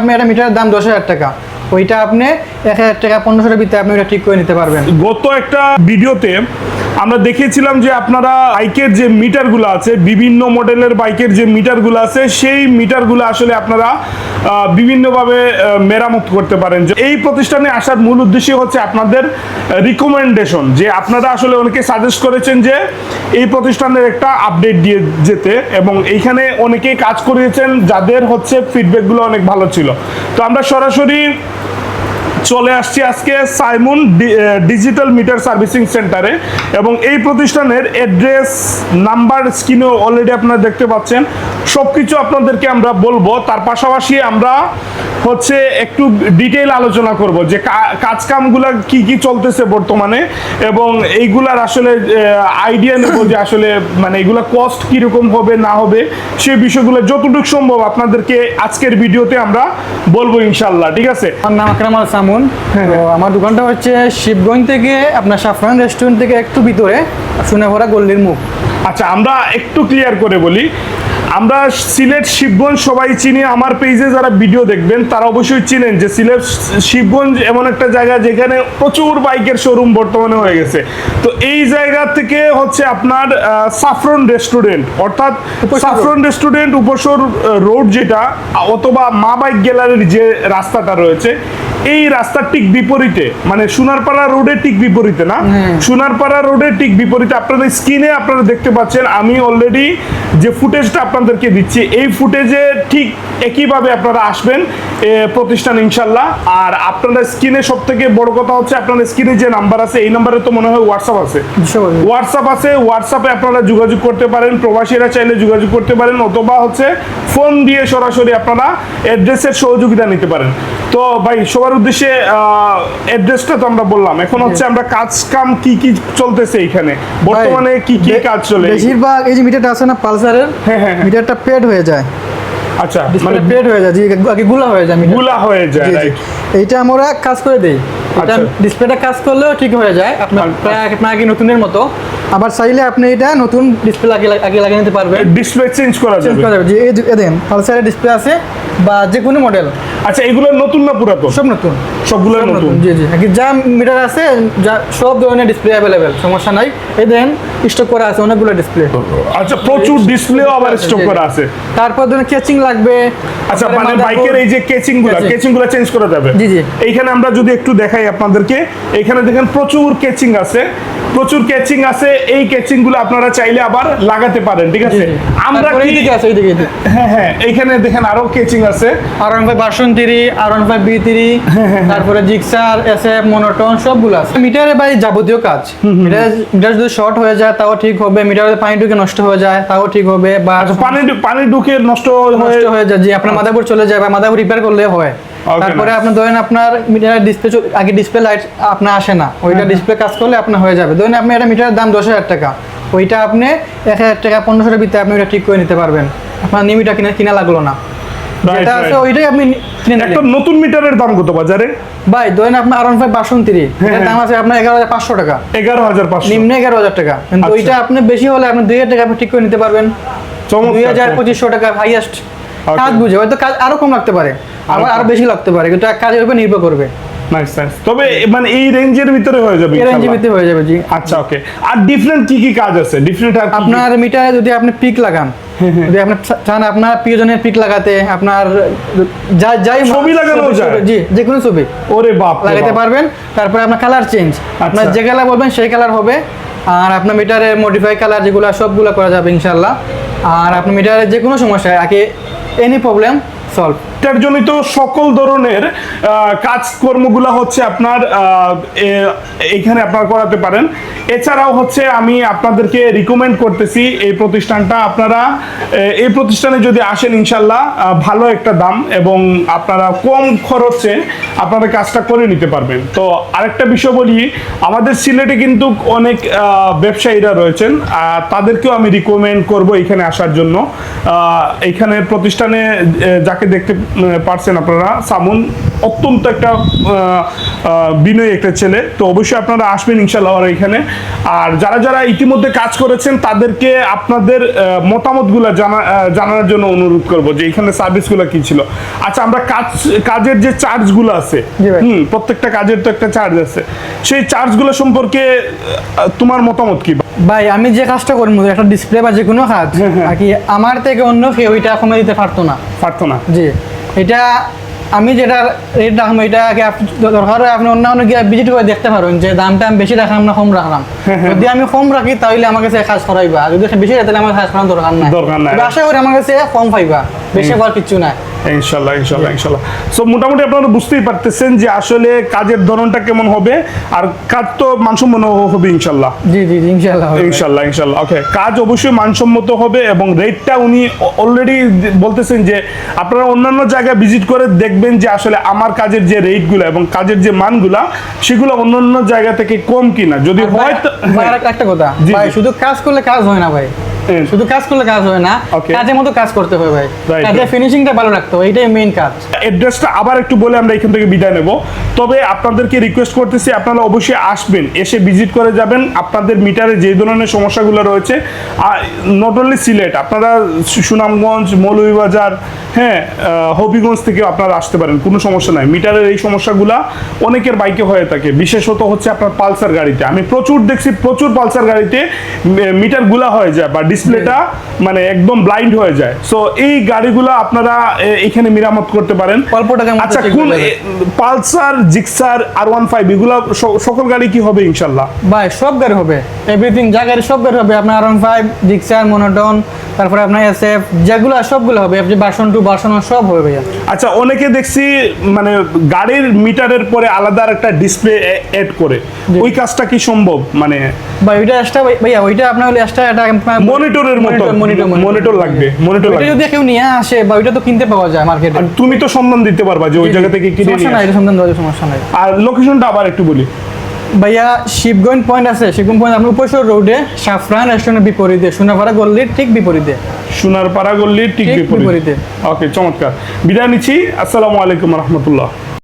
আপনি একটা মিটারের দাম দশ হাজার টাকা। ওইটা আপনি এক হাজার টাকা পনেরোশোটার ভিতরে আপনি ঠিক করে নিতে পারবেন। গত একটা ভিডিওতে আমরা দেখিয়েছিলাম যে আপনারা বাইকের যে মিটারগুলো আছে, বিভিন্ন মডেলের বাইকের যে মিটারগুলো আছে, সেই মিটারগুলো আসলে আপনারা বিভিন্নভাবে মেরামত করতে পারেন। এই প্রতিষ্ঠানে আসার মূল উদ্দেশ্য হচ্ছে আপনাদের রিকমেন্ডেশন যে আপনারা আসলে অনেকে সাজেস্ট করেছেন যে এই প্রতিষ্ঠানের একটা আপডেট দিয়ে যেতে এবং এইখানে অনেকেই কাজ করিয়েছেন যাদের হচ্ছে ফিডব্যাকগুলো অনেক ভালো ছিল। তো আমরা সরাসরি চলে আসছি আজকে সাইমন ডিজিটাল মিটার সার্ভিসিং সেন্টারে এবং এই প্রতিষ্ঠানের অ্যাড্রেস, নাম্বার স্ক্রিনে অলরেডি আপনারা দেখতে পাচ্ছেন। সব কিছু আপনাদেরকে আমরা বলব। তার পাশাপাশি আমরা হচ্ছে একটু ডিটেইল আলোচনা করব যে কা- কাজকামগুলো কি কি চলতেছে বর্তমানে এবং এইগুলার আসলে আইডিয়া নেব যে আসলে মানে এগুলা কস্ট কীরকম হবে, না হবে সেই বিষয়গুলো যতটুকু সম্ভব আপনাদেরকে আজকের ভিডিওতে আমরা বলব ইনশাল্লাহ ঠিক আছে? আমার নাম আকরাম আল তো আমার দোকানটা হচ্ছে শিবগঞ্জ থেকে আপনার সাফরান রেস্টুরেন্ট থেকে একটু ভিতরে সোনাভরা গল্লির মুখ। আচ্ছা আমরা একটু ক্লিয়ার করে বলি আমরা সিলেট শিবগঞ্জ সবাই চিনি আমার পেজে যারা ভিডিও দেখবেন তারা অবশ্যই চিনেন যে সিলেট শিবগঞ্জ এমন একটা জায়গা যেখানে প্রচুর বাইকের শোরুম বর্তমানে হয়ে গেছে। তো এই জায়গা থেকে হচ্ছে আপনার সাফরন রেস্টুরেন্ট অর্থাৎ সাফরন রেস্টুরেন্ট উপসর রোড যেটা অথবা মা বাইক গ্যালারির যে রাস্তাটা রয়েছে এই রাস্তার ঠিক বিপরীতে মানে সোনারপাড়া রোডের ঠিক বিপরীতে না? সোনারপাড়া রোডের ঠিক বিপরীতে আপনাদের স্ক্রিনে আপনারা দেখতে পাচ্ছেন আমি অলরেডি যে ফুটেজটা আপনাদেরকে দিচ্ছি। এই ফুটেজে ঠিক একইভাবে আপনারা আসবেন প্রতিষ্ঠান ইনশাল্লাহ। আর আপনাদের স্ক্রিনে সব থেকে বড় কথা হচ্ছে আপনাদের স্ক্রিনে যে নাম্বার আছে এই নাম্বারে তো মনে হয় হোয়াটসঅ্যাপ আছে। হোয়াটসঅ্যাপ আছে হোয়াটসঅ্যাপে আপনারা যোগাযোগ করতে পারেন প্রবাসীরা চাইলে যোগাযোগ করতে পারেন অথবা হচ্ছে ফোন দিয়ে সরাসরি আপনারা অ্যাড্রেসের সহযোগিতা নিতে পারেন। তো ভাই সবার উদ্দেশ্যে অ্যাড্রেসটা তো আমরা বললাম। এখন হচ্ছে আমরা কাজ কাম কি কি চলতেছে এখানে? বর্তমানে কি কি কাজ চলে? বেশিরভাগ এই যে মিটারটা আছে না পালসারের? হ্যাঁ, হ্যাঁ, হ্যাঁ। মিটারটা পেড হয়ে যায়। আচ্ছা মানে পেড হয়ে যায় জি গুলা হয়ে যায়গুলা হয়ে যায়। এইটা আমরা কাজ করে দেই। এটা আচ্ছা। ডিসপ্লেটা কাজ করলেও ঠিক হয়ে যায়। আপনার আচ্ছা। প্রায় আগে নতুনের মতো। আবার চাইলে আপনি এটা নতুন ডিসপ্লে আগে আগে লাগিয়ে নিতে পারবেন। ডিসপ্লে চেঞ্জ করা চেঞ্জ যাবে। করা যাবে। যে এই দেন পালসারের ডিসপ্লে আছে বা যে কোনো মডেল আচ্ছা এগুলো নতুন না পুরাতন? সব নতুন। সবগুলো সব নতুন? জি জি। আগে যা মিটার আছে যা সব ধরনের ডিসপ্লে অ্যাভেলেবেল সমস্যা নাই। এই দেন স্টক করা আছে অনেকগুলো ডিসপ্লে আচ্ছা প্রচুর ডিসপ্লেও আবার স্টক করা আছে। তারপর ধরুন কেচিং লাগবে। আচ্ছা মানে বাইকের এই যে কেচিংগুলা। কেচিংগুলা চেঞ্জ করা যাবে। জি, জি। এইখানে আমরা যদি একটু দেখাই আপনাদেরকে। এখানে দেখেন প্রচুর কেচিং আছে। প্রচুর কেচিং আছে। এই কেচিংগুলো আপনারা চাইলে আবার লাগাতে পারেন ঠিক আছে? আমরা কি আছে এইদিকে। হ্যাঁ হ্যাঁ এইখানে দেখেন আরও কেচিং আছে। R one five version three R one five B three তারপরে জিক্সার এস এফ মনোটন সবগুলো আছে। মিটারে ভাই যাবতীয় কাজ। মিটার মিটার যদি শর্ট হয়ে যায় তাও ঠিক হবে। মিটারে পানি ঢুকে নষ্ট হয়ে যায় তাও ঠিক হবে। বা আচ্ছা পানি পানি ঢুকে নষ্ট হয়ে যায়। যে আপনার মাদারবোর্ড চলে যায় বা মাদারবোর্ড রিপেয়ার করলে হয়। তারপরে. আপনি ধরেন আপনার মিটারের ডিসপ্লে আগে ডিসপ্লে লাইট আপনার আসে না। ওইটা ডিসপ্লে কাজ করলে আপনার হয়ে যাবে। ধরেন আপনি একটা মিটারের দাম দশ হাজার টাকা। ওইটা আপনি এক হাজার টাকা পনেরোশোটার ভিতরে আপনি ওইটা ঠিক করে নিতে পারবেন। আপনার নিমিটা কিনা কিনা লাগল না। যেটা আছে ওইটাই আপনি একটা নতুন মিটারের দাম কত বাজারে? ভাই ধরেন আপনার R one five version three হ্যাঁ। দাম আছে আপনার এগারো হাজার পাঁচশো টাকা। এগারো হাজার পাঁচশো। নিম্নে এগারো হাজার টাকা। কিন্তু আচ্ছা। ওইটা আপনি বেশি হলে আপনি দুই হাজার টাকা আপনি ঠিক করে নিতে পারবেন। দুই হাজার। পঁচিশশো টাকা হাইয়েস্ট কাজ বুঝে হয়তো কাজ আরও কম লাগতে পারে। আবার আরও বেশি লাগতে পারে কিন্তু এক কাজের উপর নির্ভর করবে। তবে মানে এই রেঞ্জের ভিতরে হয়ে যাবে ইনশাআল্লাহ। এনজিবিতে হয়ে যাবে জি। আচ্ছা ওকে আর ডিফারেন্ট কি কি কাজ আছে? ডিফারেন্ট আপনার মিটারে যদি আপনি পিক লাগান যদি আপনি চান আপনার প্রিয়জনের পিক লাগাতে আপনার যা যাই ছবি লাগানো যায়? জি যে কোনো ছবি। ওরে বাপ। লাগাতে পারবেন তারপরে আপনার কালার চেঞ্জ আপনার আচ্ছা। যে কালার বলবেন সেই কালার হবে। আর আপনার মিটারের মডিফাই কালার যেগুলো সবগুলো করা যাবে ইনশাল্লাহ আর আপনার মিটারের যে কোনো সমস্যা আগে এনি প্রবলেম সলভ এটার জন্যই তো সকল ধরনের কাজকর্মগুলো হচ্ছে আপনার এখানে আপনারা করাতে পারেন। এছাড়াও হচ্ছে আমি আপনাদেরকে রিকমেন্ড করতেছি এই প্রতিষ্ঠানটা। আপনারা এই প্রতিষ্ঠানে যদি আসেন ইনশাল্লাহ ভালো একটা দাম এবং আপনারা কম খরচে আপনারা কাজটা করে নিতে পারবেন। তো আরেকটা বিষয় বলি আমাদের সিলেটে কিন্তু অনেক ব্যবসায়ীরা রয়েছেন তাদেরকেও আমি রিকমেন্ড করব এখানে আসার জন্য। আহ, এইখানে প্রতিষ্ঠানে যাকে দেখতে পারছেন আপনারা। সামুন অত্যন্ত একটা বিনয়ী একটা ছেলে। তো অবশ্যই আপনারা আসবেন ইনশাল্লাহ এখানে। আর যারা যারা ইতিমধ্যে কাজ করেছেন তাদেরকে আপনাদের মতামতগুলো জানা আহ, জানানোর জন্য অনুরোধ করব যে এখানে সার্ভিসগুলো কি ছিল। আচ্ছা আমরা কাজ কাজের যে চার্জগুলো আছে হুম প্রত্যেকটা কাজের তো একটা চার্জ আছে। সেই চার্জগুলো সম্পর্কে তোমার মতামত কি? ভাই আমি যে কাজটা করব একটা ডিসপ্লে বা যে কোনো কাজ হ্যাঁ, হ্যাঁ। আর কি আমার থেকে অন্য কেউ ওইটা কমে দিতে পারতো না। পারতো না। জি। এটা আমি যেটা রেট রাখব এটা কি দরকার হয় আপনি অন্য অন্য গিয়ে ভিজিট করে দেখতে পারেন যে দামটা আমি বেশি রাখলাম না কম রাখলাম। হ্যাঁ, যদি আমি কম রাখি তাহলে আমার কাছে কাজ করাইবা যদি বেশি রাখি তাহলে আমার কাজ করার দরকার নাই। দরকার নাই। আশা করি আমার কাছে কম পাইবা। বেশি করার কিছু নাই। ইনশাল্লাহ ইনশাল্লাহ ইনশাল্লাহ সো মোটামুটি আপনারা বুঝতেই পারতেছেন যে আসলে কাজের ধরনটা কেমন হবে আর কাজ তো মানসম্পন্ন হবে ইনশাল্লাহ জি জি ভাই। ইনশাল্লাহ ইনশাল্লাহ ওকে কাজ অবশ্যই মানসম্মত হবে এবং রেটটা উনি অলরেডি বলতেছেন যে আপনারা অন্যান্য জায়গায় ভিজিট করে দেখবেন যে আসলে আমার কাজের যে রেটগুলো এবং কাজের যে মানগুলা সেগুলো অন্যান্য জায়গা থেকে কম কিনা। যদি হয় তো একটা কথা। ভাই শুধু কাজ করলে কাজ হয় না ভাই। শুধু কাজ করলে কাজ হয় না কাজের মতো কাজ করতে হবে ভাই। কাজের ফিনিশিংটা ভালো রাখতে হবে এটাই মেইন কাজ। অ্যাড্রেসটা আবার একটু বলে আমরা এখান থেকে বিদায় নেব। তবে আপনাদেরকে রিকোয়েস্ট করতেছি আপনারা অবশ্যই আসবেন এসে ভিজিট করে যাবেন। আপনাদের মিটারে যে ধরনের সমস্যাগুলো রয়েছে নট অনলি সিলেট আপনারা সুনামগঞ্জ মৌলভীবাজার হ্যাঁ হবিগঞ্জ থেকে আপনারা আসতে পারেন কোনো সমস্যা নাই। মিটারের এই সমস্যাগুলা অনেকের বাইকে হয়ে থাকে বিশেষত হচ্ছে আপনার পালসার গাড়িতে। আমি প্রচুর দেখছি প্রচুর পালসার গাড়িতে মিটারগুলা হয়ে যায় বা ডিসপ্লেটা মানে একদম ব্লাইন্ড হয়ে যায়। সো এই গাড়িগুলো আপনারা এখানে মেরামত করতে পারেন। অল্প মধ্যে আচ্ছা কোন Pulsar Gixxer R one five এগুলো সকল গাড়ি কি হবে ইনশাল্লাহ ভাই সব গাড়ি হবে। এভরিথিং যা গাড়ি সব গাড়ি হবে। আপনার R one five Gixxer monotone তারপরে আপনার এস এফ যেগুলো সবগুলো হবে। আপনি বাসন টু বাসন সব হবে ভাইয়া। আচ্ছা অনেকে দেখছি মানে গাড়ির মিটারের পরে আলাদা আর একটা ডিসপ্লে অ্যাড করে। ওই কাজটা কি সম্ভব? মানে ভাই ওইটা এক্সট্রা ভাইয়া ওইটা আপনার হলে এক্সট্রা একটা মনিটরের মতো। মনিটর লাগবে মনিটর লাগবে। যদি কেউ নিয়ে আসে বা ওইটা তো কিনতে পাওয়া যায় মার্কেটে তুমি তো সন্ধান দিতে পারবা যে ওই জায়গা থেকে কিনে নিয়ে আসো। দেওয়ার সমস্যা নাই। আর লোকেশনটা আবার একটু বলি। ভাইয়া শিবগঞ্জ পয়েন্ট আছে। শিবগঞ্জ পয়েন্ট আপনার উপসর রোডে সাফরান রেস্টুরেন্টের বিপরীতে সোনাপাড়া গল্লির ঠিক বিপরীতে। সোনার পাড়া গল্লির ঠিক বিপরীতে। ওকে চমৎকার। বিদায় নিচ্ছি। আসসালামু আলাইকুম রহমতুল্লাহ।